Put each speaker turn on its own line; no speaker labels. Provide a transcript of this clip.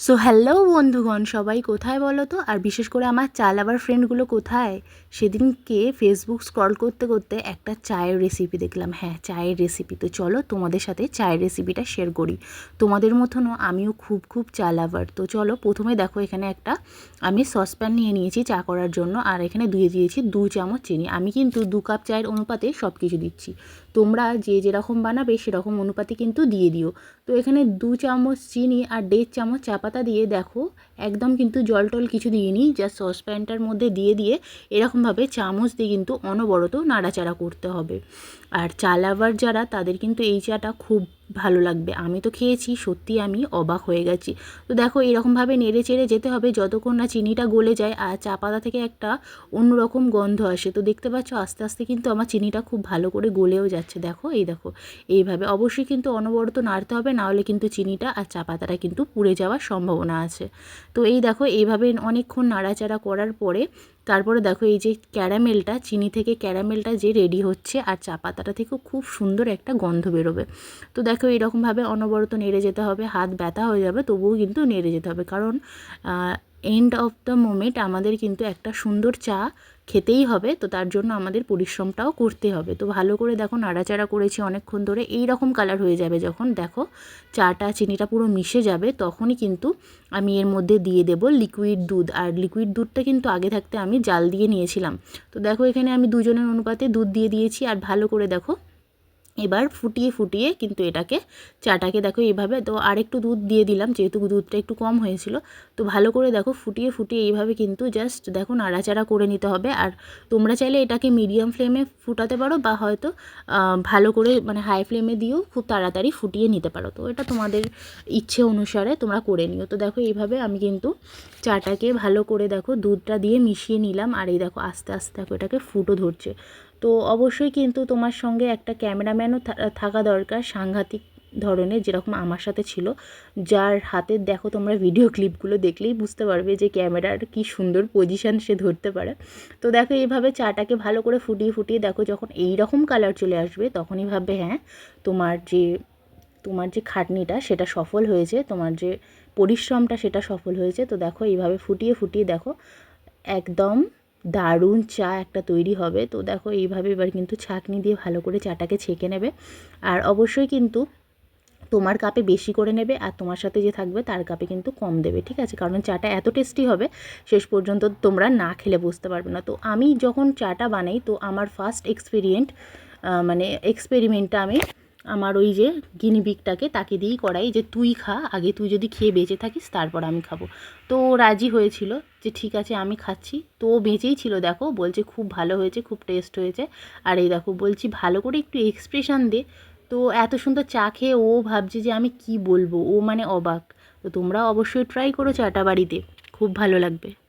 So hello বন্ধুগণ। সবাই কোথায় বলো তো? আর বিশেষ করে আমার চা লাভার ফ্রেন্ডগুলো কোথায়? সেদিনকে ফেসবুক স্ক্রল করতে করতে একটা চায়ের রেসিপি দেখলাম। হ্যাঁ চায়ের রেসিপি তো চলো তোমাদের সাথে চায়ের রেসিপিটা শেয়ার করি। তোমাদের মতনও আমিও খুব খুব চা লাভার তো চলো প্রথমে দেখো এখানে একটা আমি সসপ্যান নিয়ে নিয়েছি চা করার জন্য। আর এখানে দিয়ে দিয়েছি দু চামচ চিনি। আমি কিন্তু দু কাপ চায়ের অনুপাতে সব কিছু দিচ্ছি। তোমরা যে যেরকম বানাবে সেরকম অনুপাতে কিন্তু দিয়ে দিও। তো এখানে দু চামচ চিনি আর দেড় চামচ চা পাতা দিয়ে দেখো, একদম কিন্তু জল টল কিছু দিইনি জাস্ট সসপ্যানটার মধ্যে দিয়ে দিয়ে এরকমভাবে চামচ দিয়ে কিন্তু অনবরত নাড়াচাড়া করতে হবে। আর চা লাভার যারা, তাদের কিন্তু এই চাটা খুব ভালো লাগবে। আমি তো খেয়েছি, সত্যি আমি অবাক হয়ে গেছি। তো দেখো, এরকমভাবে নেড়ে চেড়ে যেতে হবে, যতক্ষণ না চিনিটা গলে যায় আর চা পাতা থেকে একটা অন্যরকম গন্ধ আসে। তো দেখতে পাচ্ছ, আস্তে আস্তে কিন্তু আমার চিনিটা খুব ভালো করে গলেও যাচ্ছে। দেখো, এই দেখো, এইভাবে অবশ্যই কিন্তু অনবরত নাড়তে হবে নাহলে কিন্তু চিনিটা আর চা পাতাটা কিন্তু পুড়ে যাওয়ার সম্ভাবনা আছে। তো এই দেখো, এইভাবে অনেকক্ষণ নাড়াচাড়া করার পরে তারপরে দেখো এই যে ক্যারামেলটা, চিনি থেকে ক্যারামেলটা যে রেডি হচ্ছে আর চা পাতাটা থেকেও খুব সুন্দর একটা গন্ধ বেরোবে। তো দেখো এরকমভাবে অনবরত নেড়ে যেতে হবে, হাত ব্যথা হয়ে যাবে, তবুও কিন্তু নেড়ে যেতে হবে। কারণ এন্ড অফ দ্য মোমেন্ট আমাদের কিন্তু একটা সুন্দর চা খেতেই হবে, তো তার জন্য আমাদের পরিশ্রমটাও করতে হবে। তো ভালো করে দেখো, নাড়াচাড়া করেছি অনেকক্ষণ ধরে এই রকম কালার হয়ে যাবে যখন দেখো, চাটা, চিনিটা পুরো মিশে যাবে, তখনই কিন্তু আমি এর মধ্যে দিয়ে দেব লিকুইড দুধ। আর লিকুইড দুধটা কিন্তু আগে থাকতে আমি জাল দিয়ে নিয়েছিলাম। তো দেখো, এখানে আমি দুজনের অনুপাতে দুধ দিয়ে দিয়েছি। আর ভালো করে দেখো এবার ফুটিয়ে ফুটিয়ে কিন্তু এটাকে চাটাকে দেখো এইভাবে, তো আরেকটু দুধ দিয়ে দিলাম, যেহেতু দুধটা একটু কম হয়েছিল। তো ভালো করে দেখো ফুটিয়ে ফুটিয়ে এইভাবে কিন্তু জাস্ট দেখো নাড়াচাড়া করে নিতে হবে। আর তোমরা চাইলে এটাকে মিডিয়াম ফ্লেমে ফুটাতে পারো বা হয়তো ভালো করে মানে হাই ফ্লেমে দিয়েও খুব তাড়াতাড়ি ফুটিয়ে নিতে পারো। তো এটা তোমাদের ইচ্ছে অনুসারে তোমরা করে নিও। তো দেখো এইভাবে আমি কিন্তু চাটাকে ভালো করে দেখো দুধটা দিয়ে মিশিয়ে নিলাম। আর এই দেখো আস্তে আস্তে দেখো এটাকে ফুটো ধরছে। তো অবশ্যই কিন্তু তোমার সঙ্গে একটা ক্যামেরাম্যানও থাকা দরকার সাংঘাতিক ধরনের যেরকম আমার সাথে ছিল। যার হাতের দেখো তোমরা ভিডিও ক্লিপগুলো দেখলেই বুঝতে পারবে যে ক্যামেরার কি সুন্দর পজিশান সে ধরতে পারে। তো দেখো এইভাবে চাটাকে ভালো করে ফুটিয়ে ফুটিয়ে দেখো যখন এই রকম কালার চলে আসবে তখনই ভাববে হ্যাঁ তোমার যে তোমার যে খাটনিটা সেটা সফল হয়েছে, তোমার যে পরিশ্রমটা সেটা সফল হয়েছে। তো দেখো এইভাবে ফুটিয়ে ফুটিয়ে দেখো, একদম দারুণ চা একটা তৈরি হবে। তো দেখো এইভাবে এবার কিন্তু ছাঁকনি দিয়ে ভালো করে চাটাকে ছেঁকে নেবে। আর অবশ্যই কিন্তু তোমার কাপে বেশি করে নেবে আর তোমার সাথে যে থাকবে তার কাপে কিন্তু কম দেবে, ঠিক আছে? কারণ চাটা এত টেস্টি হবে, শেষ পর্যন্ত তোমরা না খেলে বুঝতে পারবে না। তো আমি যখন চাটা বানাই, তো আমার ফার্স্ট এক্সপেরিয়েন্ট মানে এক্সপেরিমেন্টটা আমি আমার ওই যে গিনিবিকটাকে তাকে দিয়েই করাই যে তুই খা, আগে তুই যদি খেয়ে বেঁচে থাকিস তারপর আমি খাব। তো ও রাজি হয়েছিল যে ঠিক আছে আমি খাচ্ছি। তো ও বেঁচেই ছিল, দেখো, বলছে খুব ভালো হয়েছে, খুব টেস্ট হয়েছে। আর এই দেখো, বলছি ভালো করে একটু এক্সপ্রেশান দে। তো এত সুন্দর চা খেয়ে ও ভাবছে যে আমি কি বলব? ও মানে অবাক। তো তোমরা অবশ্যই ট্রাই করো চাটা বাড়িতে। খুব ভালো লাগবে।